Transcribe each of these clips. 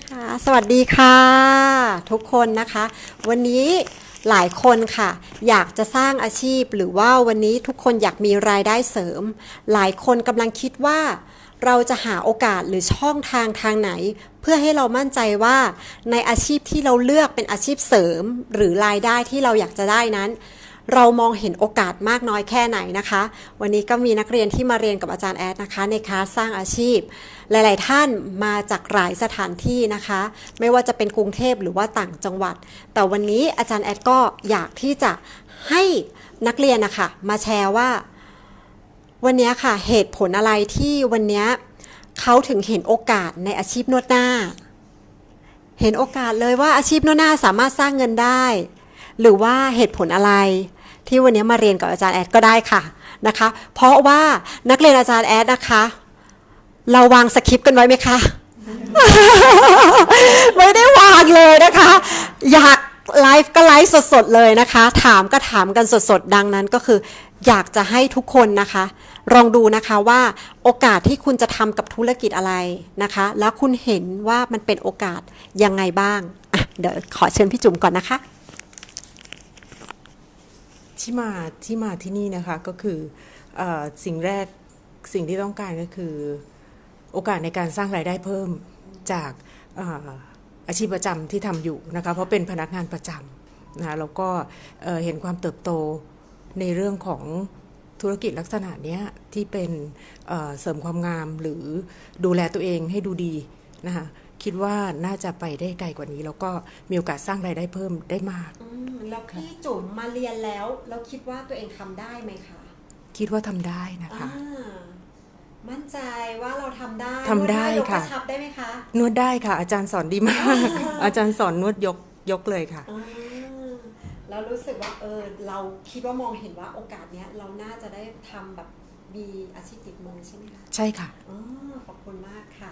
นะคะ สวัสดีค่ะ ทุกคนนะคะ วันนี้หลายคนค่ะ อยากจะสร้างอาชีพหรือว่าวันนี้ทุกคนอยากมีรายได้เสริม หลายคนกำลังคิดว่า เราจะหาโอกาสหรือช่องทางทางไหน เพื่อให้เรามั่นใจว่าในอาชีพที่เราเลือกเป็นอาชีพเสริม หรือรายได้ที่เราอยากจะได้นั้น เรามองเห็นโอกาสมากน้อยแค่ไหนนะคะ วันนี้ก็มีนักเรียนที่มาเรียนกับอาจารย์แอดนะคะ ในคลาสสร้างอาชีพ หลาย ๆ ท่านมาจากหลายสถานที่นะคะ ไม่ว่าจะเป็นกรุงเทพหรือว่าต่างจังหวัด แต่วันนี้อาจารย์แอดก็อยากที่จะให้นักเรียนนะคะมาแชร์ว่า วันนี้ค่ะเหตุผลอะไรที่วันนี้เขาถึงเห็นโอกาสในอาชีพนวดหน้า เห็นโอกาสเลยว่าอาชีพนวดหน้าสามารถสร้างเงินได้ หรือว่าเหตุผลอะไร ที่วันนี้มาเรียนกับอาจารย์แอดก็ได้ค่ะนะคะ เพราะว่านักเรียนอาจารย์แอดนะคะ เราวางสคริปต์กันไว้ไหมคะไม่ได้วางเลยนะคะ อยากไลฟ์ก็ไลฟ์สดๆเลยนะคะ ถามก็ถามกันสดๆ ดังนั้นก็คือ อยากจะให้ทุกคนนะคะ ลองดูนะคะว่าโอกาสที่คุณจะทำกับธุรกิจอะไรนะคะ แล้วคุณเห็นว่ามันเป็นโอกาสยังไงบ้างเดี๋ยวขอเชิญพี่จุ๋มก่อนนะคะ ที่มาที่มาที่นี่นะคะก็คืออสิ่งแรกสิ่งที่ต้องการก็คือ โอกาสในการสร้างรายได้เพิ่มจากอาชีพประจำที่ทำอยู่นะคะเพราะเป็นพนักงานประจำนะแล้วก็เห็นความเติบโตในเรื่องของธุรกิจลักษณะนี้ที่เป็นเเสริมความงามหรือดูแลตัวเองให้ดูดีนะคะคิดว่าน่าจะไปได้ไกลกว่านี้ แล้วก็มีโอกาสสร้างรายได้เพิ่มได้มาก แล้วพี่จุ๋มมาเรียนแล้วแล้วคิดว่าตัวเองทำได้ไหมคะคิดว่าทำได้นะคะ อ่ามั่นใจว่าเราทำได้ทำได้นวยกค่ะกระชับได้ไหมคะ นวดได้ค่ะ อาจารย์สอนดีมาก อาจารย์สอนนวดยกยกเลยค่ะ อ่าแล้วรู้สึกว่าเออเราคิดว่ามองเห็นว่าโอกาสเนี้ยเราน่าจะได้ทำแบบมีอาชีพติดมือใช่ไหมคะใช่ค่ะ อ๋อขอบคุณมากค่ะ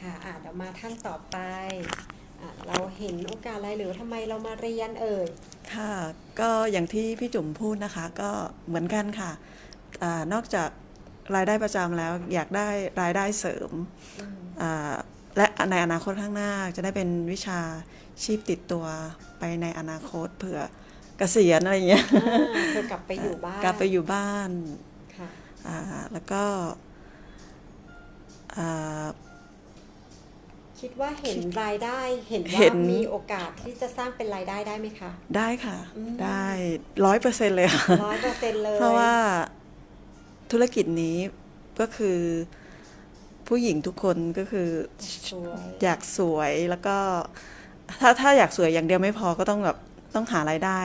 ค่ะอะเดี๋ยวมาท่านต่อไปอะเราเห็นโอกาสอะไรหรือทำไมเรามาเรียนเอ่ย ค่ะ ก็อย่างที่พี่จุ๋มพูดนะคะ ก็เหมือนกันค่ะอานอกจากรายได้ประจำแล้วอยากได้รายได้เสริมอ่าและในอนาคตข้างหน้าจะได้เป็นวิชาชีพติดตัวไปในอนาคตเผื่อเกษียณอะไรอย่างเงี้ยอ่าเธอกลับไปอยู่บ้านกลับไปอยู่บ้านค่ะอ่าแล้วก็อ่า คิดว่าเห็นรายได้เห็นเห็ว่านมีโอกาสที่จะสร้างเป็นรายได้ได้ไหมคะ ได้ค่ะอืมได้ร้อยเปอร์เซ็นต์เลยค่ะร้อยเปอร์เซ็นต์เลย เพราะว่าธุรกิจนี้ก็คือ ผู้หญิงทุกคนก็คือสวยอยากสวยแล้วก็ ถ้าถ้าอยากสวยอย่างเดียวไม่พอก็ต้องแบบต้องหารายได้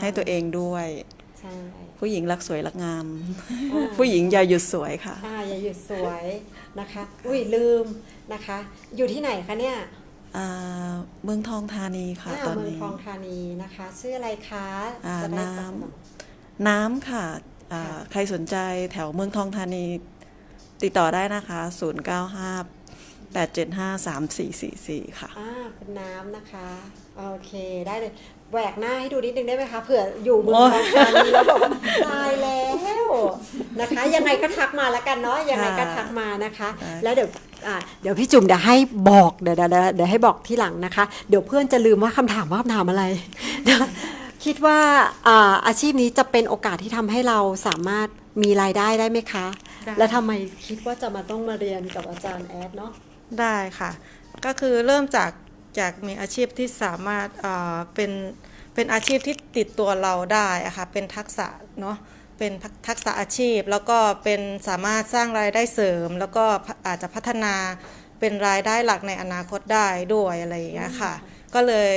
ให้ตัวเองด้วยใช่ ผู้หญิงรักสวยรักงามอ่าผู้หญิงอย่าหยุดสวยค่ะอ่าอย่าหยุดสวยนะคะ อุ้ยลืมนะคะ อยู่ที่ไหนคะเนี่ยอ่าเมืองทองธานีค่ะอ่าตอนเมืองนี้ทองธานีนะคะชื่ออะไรคะอ่าจะได้น้ำตอบสนองน้ำค่ะอ่าค่ะใครสนใจแถวเมืองทองธานีติดต่อได้นะคะ 095 875 3444 ค่ะอ่าคุณน้ำนะคะ โอเคได้เลย แหวกหน้าให้ดูนิดนึงได้ไหมคะเผื่ออยู่เมืองทองธานีแล้วบอกว่าตายแล้วนะคะ ยังไงก็ทักมาแล้วกันเนาะยังไงก็ทักมานะคะได้แล้วเดี๋ยวอ่าเดี๋ยวพี่จุ๋มเดี๋ยวให้บอกเดี๋ยวเดี๋ยวเดี๋ยวเดี๋ยวให้บอกที่หลังนะคะ เดี๋ยวเพื่อนจะลืมว่าคำถามว่าคำถามอะไรนะคิดว่าอ่าอาชีพนี้จะเป็นโอกาสที่ทำให้เราสามารถมีรายได้ได้ไหมคะได้และทำไมคิดว่าจะมาต้องมาเรียนกับอาจารย์แอดเนาะได้ค่ะ ก็คือเริ่มจาก จากมีอาชีพที่สามารถเอ่อเป็นเป็นอาชีพที่ติดตัวเราได้อะค่ะเป็นทักษะเนาะเป็นทักทักษะอาชีพ แล้วก็เป็นสามารถสร้างรายได้เสริม แล้วก็พะอาจจะพัฒนาเป็นรายได้หลักในอนาคตได้ด้วยอะไรอย่างเงี้ยค่ะ ก็เลย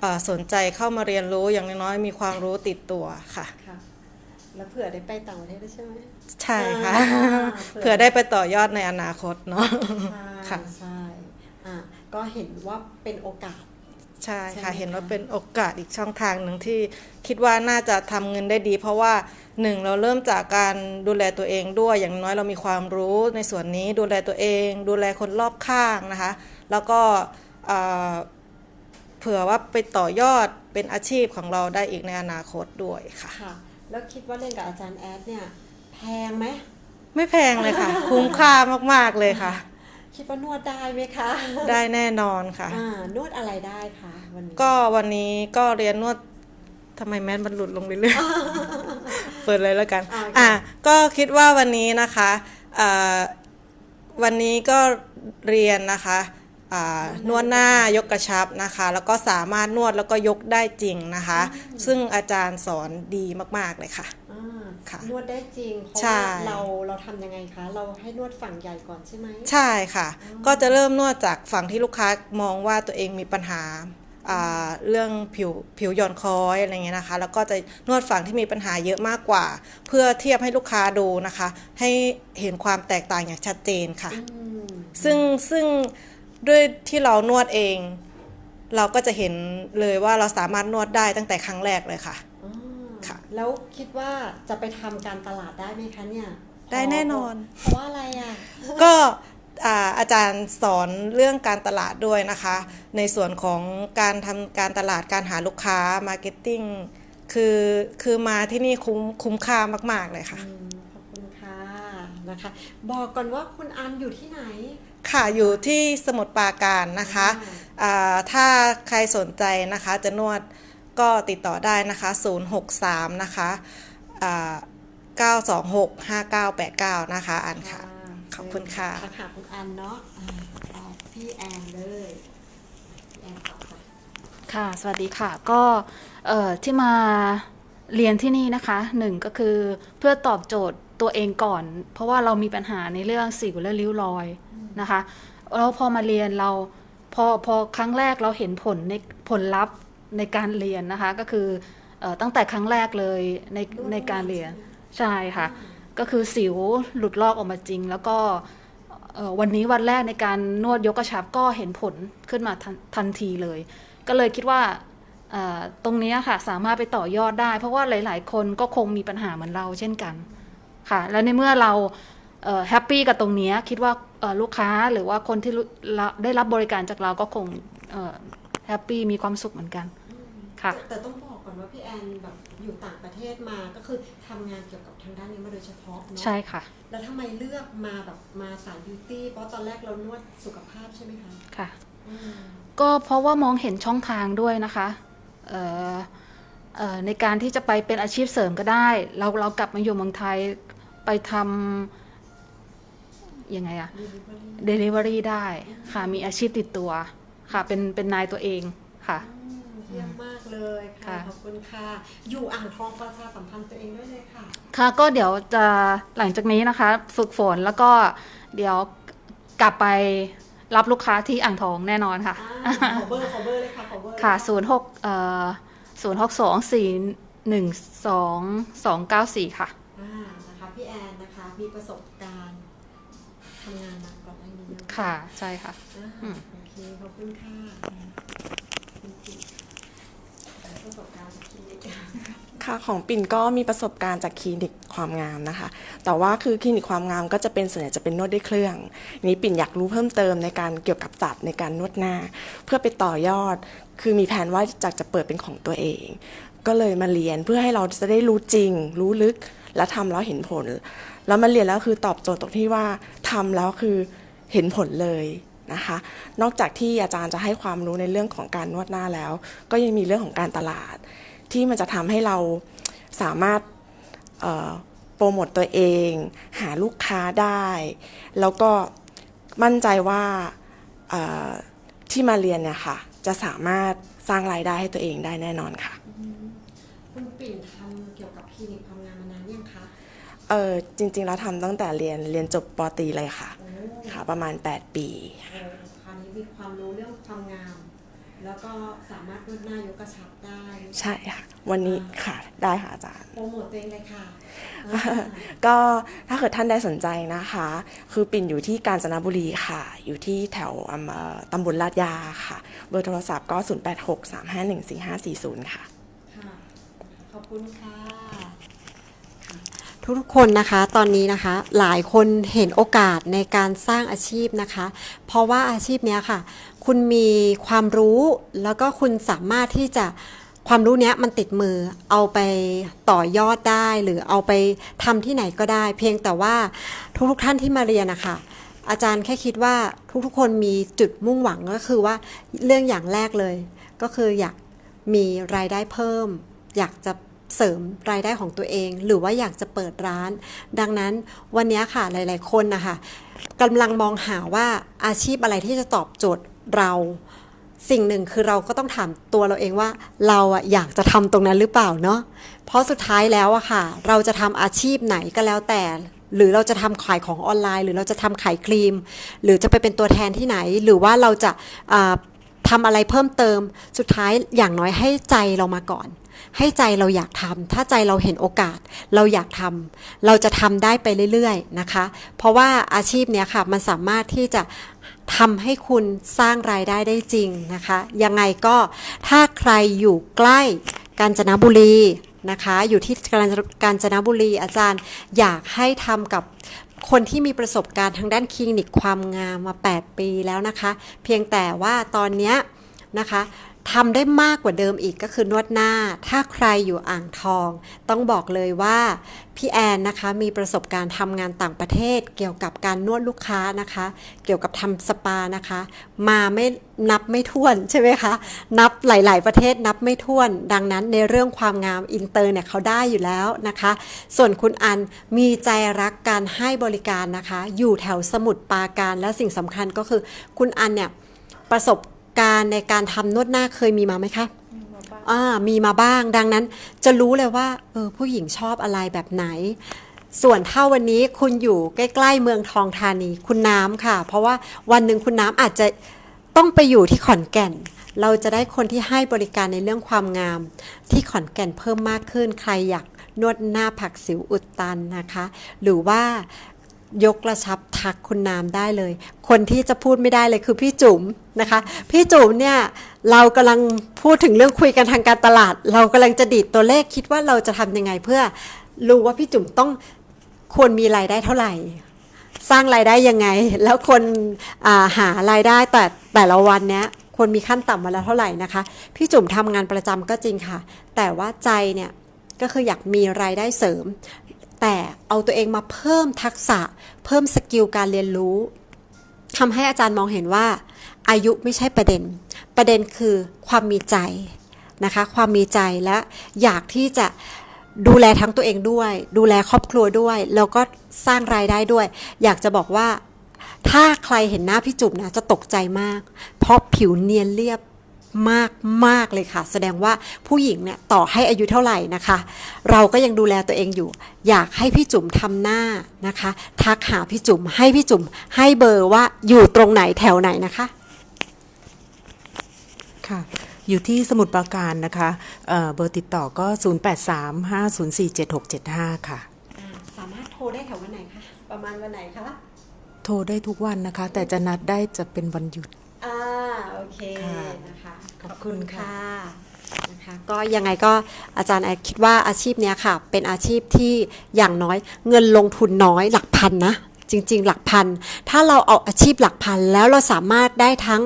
เอ่อสนใจเข้ามาเรียนรู้อย่างน้อยๆมีความรู้ติดตัวค่ะค่ะแล้วเผื่อได้ไปต่างประเทศด้วยใช่ไหมใช่ค่ะอ่าเผื่อได้ไปต่อยอดในอนาคตเนาะใช่ค่ะใช่ อะก็เห็นว่าเป็นโอกาส ใช่ใช่ไหมค่ะเห็นว่าคะ เป็นโอกาสอีกช่องทางหนึ่งที่คิดว่าน่าจะทำเงินได้ดี เพราะว่าหนึ่งเราเริ่มจากการดูแลตัวเองด้วยอย่างน้อยเรามีความรู้ในส่วนนี้ดูแลตัวเอง ดูแลคนรอบข้างนะคะ แล้วก็เอ่อเผื่อว่าไปต่อยอดเป็นอาชีพของเราได้อีกในอนาคตด้วยค่ะ ค่ะ แล้วคิดว่าเรียนกับอาจารย์แอดเนี่ย แพงไหม ไม่แพงเลยค่ะ คุ้มค่ามากๆเลยค่ะ คิดว่านวดได้ไหมคะ ได้แน่นอนค่ะ อ่านวดอะไรได้คะวันนี้ก็วันนี้ก็เรียนนวดทำไมแมสมันหลุดลงเรื่อยๆเปิดเลยแล้วกัน อะก็คิดว่าวันนี้นะคะอ่าวันนี้ก็เรียนนะคะอ่านวดหน้ายกกระชับนะคะ แล้วก็สามารถนวดแล้วก็ยกได้จริงนะคะ ซึ่งอาจารย์สอนดีมาก ๆ เลยค่ะอ่า ค่ะนวดได้จริงเพราะใช่ว่าเราเราทำยังไงคะ เราให้นวดฝั่งใหญ่ก่อนใช่ไหมใช่ค่ะ ก็จะเริ่มนวดจากฝั่งที่ลูกค้ามองว่าตัวเองมีปัญหาอ่าเรื่องผิวผิวหย่อนคล้อยอะไรเงี้ยนะคะ แล้วก็จะนวดฝั่งที่มีปัญหาเยอะมากกว่า เพื่อเทียบให้ลูกค้าดูนะคะ ให้เห็นความแตกต่างอย่างชัดเจนค่ะอืมซึ่งซึ่งด้วยที่เรานวดเอง เราก็จะเห็นเลยว่าเราสามารถนวดได้ตั้งแต่ครั้งแรกเลยค่ะอ๋อค่ะ แล้วคิดว่าจะไปทำการตลาดได้ไหมคะเนี่ยได้แน่นอน เพราะว่าอะไรอะ ก็อ่าอาจารย์สอนเรื่องการตลาดด้วยนะคะ ในส่วนของการทำการตลาดการหาลูกค้ามาร์เก็ตติ้งคือคือมาที่นี่คุ้มคุ้มค่ามาก ๆ เลยค่ะ อืมขอบคุณค่ะนะคะ บอกก่อนว่าคุณอันอยู่ที่ไหน ค่ะอยู่ที่สมุทรปราการนะคะอ่าถ้าใครสนใจนะคะจะนวด ก็ติดต่อได้นะคะ 063 นะคะอ่า926 5989 นะคะ อันค่ะ ขอบคุณค่ะทักหาคุณอันเนาะอ่าเอาพี่แอนเลยพี่แอนต่อค่ะค่ะ สวัสดีค่ะ ก็เอ่อที่มาเรียนที่นี่นะคะหนึ่งก็คือเพื่อตอบโจทย์ตัวเองก่อน เพราะว่าเรามีปัญหาในเรื่องสิวและริ้วรอยนะคะแล้วพอมาเรียนเราพอพอครั้งแรกเราเห็นผลในผลลัพธ์ ในการเรียนนะคะก็คือตั้งแต่ครั้งแรกเลยในในการเรียนใช่ค่ะ ก็คือสิวหลุดลอกออกมาจริง แล้วก็วันนี้วันแรกในการนวดยกกระชับก็เห็นผลขึ้นมาทันทีเลย ก็เลยคิดว่าตรงนี้ค่ะสามารถไปต่อยอดได้ เพราะว่าหลาย ๆ คนก็คงมีปัญหาเหมือนเราเช่นกันค่ะ แล้วในเมื่อเราแฮปปี้กับตรงนี้คิดว่าลูกค้าหรือว่าคนที่ได้รับบริการจากเราก็คงแฮปปี้มีความสุขเหมือนกัน ค่ะแต่แต่ต้องบอกก่อนว่าพี่แอนแบบอยู่ต่างประเทศมาก็คือทำงานเกี่ยวกับทางด้านนี้มาโดยเฉพาะเนาะใช่ค่ะ แล้วทำไมเลือกมาแบบมาสายบิวตี้เพราะตอนแรกเรานวดสุขภาพใช่ไหมคะค่ะอืมก็เพราะว่ามองเห็นช่องทางด้วยนะคะเอ่อเอ่อในการที่จะไปเป็นอาชีพเสริมก็ได้ เราเรากลับมาอยู่เมืองไทยไปทำยังไงอะ Delivery ได้ค่ะมีอาชีพติดตัวค่ะเป็นเป็นนายตัวเองค่ะอืม เยี่ยมมากเลยค่ะ ค่ะ ขอบคุณค่ะ อยู่อ่างทองประชาสัมพันธ์ตัวเองด้วยเลยค่ะ ค่ะก็เดี๋ยวจะหลังจากนี้นะคะฝึกฝนแล้วก็เดี๋ยวกลับไปรับลูกค้าที่อ่างทองแน่นอนค่ะ อ่าขอเบอร์ขอเบอร์เลยค่ะขอเบอร์ค่ะศูนย์หกเอ่อศูนย์หกสองสี่หนึ่งสองสองเก้าสี่ค่ะ อ่านะคะพี่แอนนะคะมีประสบการณ์ทำงานมาก่อนหน้านี้เนอะค่ะ ใช่ค่ะ อ่าอืม โอเคขอบคุณค่ะคุณปิ่นประสบการณ์จากคลินิก ค่ะของปิ่นก็มีประสบการณ์จากคลินิกความงามนะคะ แต่ว่าคือคลินิกความงามก็จะเป็นส่วนใหญ่จะเป็นนวดด้วยเครื่อง นี้ปิ่นอยากรู้เพิ่มเติมในการเกี่ยวกับจัดในการนวดหน้า เพื่อไปต่อยอด คือมีแผนว่าจากจะเปิดเป็นของตัวเอง ก็เลยมาเรียนเพื่อให้เราจะได้รู้จริง รู้ลึกและทำแล้วเห็นผล แล้วมาเรียนแล้วคือตอบโจทย์ตรงที่ว่าทำแล้วคือเห็นผลเลยนะคะ นอกจากที่อาจารย์จะให้ความรู้ในเรื่องของการนวดหน้าแล้ว ก็ยังมีเรื่องของการตลาด ที่มันจะทำให้เราสามารถเอ่อโปรโมตตัวเอง หาลูกค้าได้ แล้วก็มั่นใจว่าเอ่อที่มาเรียนเนี่ยค่ะ จะสามารถสร้างรายได้ให้ตัวเองได้แน่นอนค่ะคุณปิ่นทำเกี่ยวกับคลินิกความงามมานานยังคะเออจริงๆแล้วทำตั้งแต่เรียนเรียนจบปอตรีเลยค่ะโอ้ค่ะประมาณ 8 ปีโหคราวนี้มีความรู้เรื่องความงาม แล้วก็สามารถนวดหน้ายกกระชับได้ ใช่ค่ะ วันนี้ค่ะได้ค่ะอาจารย์ โปรโมทตัวเองเลยค่ะก็ถ้าเกิดท่านใดสนใจนะคะ คือปิ่นอยู่ที่กาญจนบุรีค่ะ อยู่ที่แถวอำเภอตำบลลาดยาค่ะ เบอร์โทรศัพท์ก็ 0863514540 ค่ะ ค่ะ ขอบคุณค่ะ ทุกๆคนนะคะตอนนี้นะคะหลายคนเห็นโอกาสในการสร้างอาชีพนะคะ เพราะว่าอาชีพเนี้ยค่ะ คุณมีความรู้แล้วก็คุณสามารถที่จะความรู้เนี้ยมันติดมือเอาไปต่อยอดได้ หรือเอาไปทำที่ไหนก็ได้ เพียงแต่ว่าทุกๆท่านที่มาเรียนนะคะอาจารย์แค่คิดว่าทุกๆคนมีจุดมุ่งหวังก็คือว่าเรื่องอย่างแรกเลย ก็คืออยากมีรายได้เพิ่ม อยากจะ เสริมรายได้ของตัวเอง หรือว่าอยากจะเปิดร้าน ดังนั้นวันนี้ค่ะหลาย ๆ คนนะคะกำลังมองหาว่าอาชีพอะไรที่จะตอบโจทย์เราสิ่งหนึ่งคือเราก็ต้องถามตัวเราเองว่าเราอะอยากจะทำตรงนั้นหรือเปล่าเนาะเพราะสุดท้ายแล้วอะค่ะ เราจะทำอาชีพไหนก็แล้วแต่ หรือเราจะทำขายของออนไลน์ หรือเราจะทำขายครีม หรือจะไปเป็นตัวแทนที่ไหน หรือว่าเราจะทำอะไรเพิ่มเติม สุดท้ายอย่างน้อยให้ใจเรามาก่อน ให้ใจเราอยากทำถ้าใจเราเห็นโอกาส เราอยากทำเราจะทำได้ไปเรื่อยๆนะคะ เพราะว่าอาชีพเนี้ยค่ะมันสามารถที่จะทำให้คุณสร้างรายได้ได้จริงนะคะ ยังไงก็ถ้าใครอยู่ใกล้กาญจนบุรีนะคะ อยู่ที่กาญจนบุรีอาจารย์อยากให้ทำกับคนที่มีประสบการณ์ทางด้านคลินิกความงามมา 8 ปีแล้วนะคะ เพียงแต่ว่าตอนเนี้ยนะคะ ทำได้มากกว่าเดิมอีกก็คือนวดหน้า ถ้าใครอยู่อ่างทอง ต้องบอกเลยว่าพี่แอนนะคะมีประสบการณ์ทำงานต่างประเทศ เกี่ยวกับการนวดลูกค้านะคะ เกี่ยวกับทำสปานะคะ มาไม่นับไม่ถ้วนใช่ไหมคะนับหลาย ๆ ประเทศนับไม่ถ้วน ดังนั้นในเรื่องความงามอินเตอร์เนี่ยเขาได้อยู่แล้วนะคะ ส่วนคุณอันมีใจรักการให้บริการนะคะ อยู่แถวสมุทรปราการและสิ่งสำคัญก็คือ คุณอันเนี่ยประสบ การณ์ในการทำนวดหน้าเคยมีมาไหมคะอ่ามีมาบ้าง ดังนั้น จะรู้เลยว่าเออผู้หญิงชอบอะไรแบบไหน ส่วนถ้าวันนี้คุณอยู่ใกล้ ๆ เมืองทองธานี คุณน้ำค่ะ เพราะว่าวันหนึ่งคุณน้ำอาจจะต้องไปอยู่ที่ขอนแก่น เราจะได้คนที่ให้บริการในเรื่องความงาม ที่ขอนแก่นเพิ่มมากขึ้น ใครอยากนวดหน้าผักสิวอุดตันนะคะ หรือว่า ยกกระชับทักคุณน้ำได้เลย คนที่จะพูดไม่ได้เลยคือพี่จุ๋มนะคะ พี่จุ๋มเนี่ยเรากำลังพูดถึงเรื่องคุยกันทางการตลาด เรากำลังจะดีดตัวเลขคิดว่าเราจะทำยังไงเพื่อรู้ว่าพี่จุ๋มต้องควรมีรายได้เท่าไหร่ สร้างรายได้ยังไง แล้วคนาหารายได้แต่แต่ละวันเนี้ยควรมีขั้นต่ำวันละเท่าไหร่นะคะ พี่จุ๋มทำงานประจำก็จริงค่ะ แต่ว่าใจเนี่ยก็คืออยากมีรายได้เสริม แต่เอาตัวเองมาเพิ่มทักษะ เพิ่มสกิลการเรียนรู้ทำให้อาจารย์มองเห็นว่า อายุไม่ใช่ประเด็น ประเด็นคือความมีใจนะคะ ความมีใจและอยากที่จะดูแลทั้งตัวเองด้วย ดูแลครอบครัวด้วย แล้วก็สร้างรายได้ด้วย อยากจะบอกว่า ถ้าใครเห็นหน้าพี่จุ๋มนะจะตกใจมาก เพราะผิวเนียนเรียบ มากมากเลยค่ะ แสดงว่าผู้หญิงเนี่ยต่อให้อายุเท่าไหร่นะคะ เราก็ยังดูแลตัวเองอยู่ อยากให้พี่จุ๋มทำหน้านะคะ ทักหาพี่จุ๋มให้พี่จุ๋มให้เบอร์ว่าอยู่ตรงไหนแถวไหนนะคะค่ะอยู่ที่สมุทรปราการนะคะเอ่อเบอร์ติดต่อก็ 0835047675 ค่ะ สามารถโทรได้แถววันไหนคะ ประมาณวันไหนคะ โทรได้ทุกวันนะคะ แต่จะนัดได้จะเป็นวันหยุด อ่า โอเคค่ะนะคะ ขอบคุณค่ะนะคะก็ยังไงก็อาจารย์แอดคิดว่าอาชีพเนี้ยค่ะ เป็นอาชีพที่อย่างน้อยเงินลงทุนน้อยหลักพันนะจริง ๆ หลักพัน ถ้าเราเอาอาชีพหลักพันแล้วเราสามารถได้ทั้ง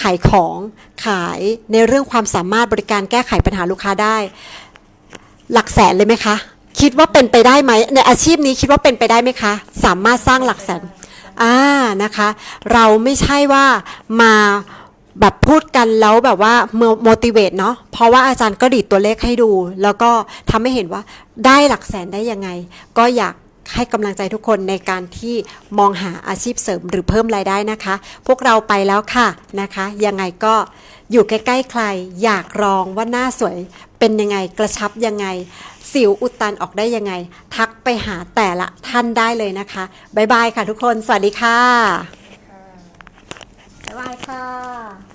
ขายของขายในเรื่องความสามารถบริการแก้ไขปัญหาลูกค้าได้ หลักแสนเลยไหมคะ คิดว่าเป็นไปได้ไหมในอาชีพนี้คิดว่าเป็นไปได้ไหมคะ สามารถสร้างหลักแสนอ่านะคะ เราไม่ใช่ว่ามา แบบพูดกันแล้วแบบว่าโมติเวตเนาะเพราะว่าอาจารย์ก็ดีดตัวเลขให้ดู แล้วก็ทำให้เห็นว่าได้หลักแสนได้ยังไง ก็อยากให้กำลังใจทุกคนในการที่มองหาอาชีพเสริมหรือเพิ่มรายได้นะคะ พวกเราไปแล้วค่ะนะคะ ยังไงก็อยู่ใกล้ๆใคร อยากลองว่าหน้าสวยเป็นยังไงกระชับยังไง สิวอุดตันออกได้ยังไง ทักไปหาแต่ละท่านได้เลยนะคะ บ๊ายบายค่ะทุกคน สวัสดีค่ะายบายค่ะ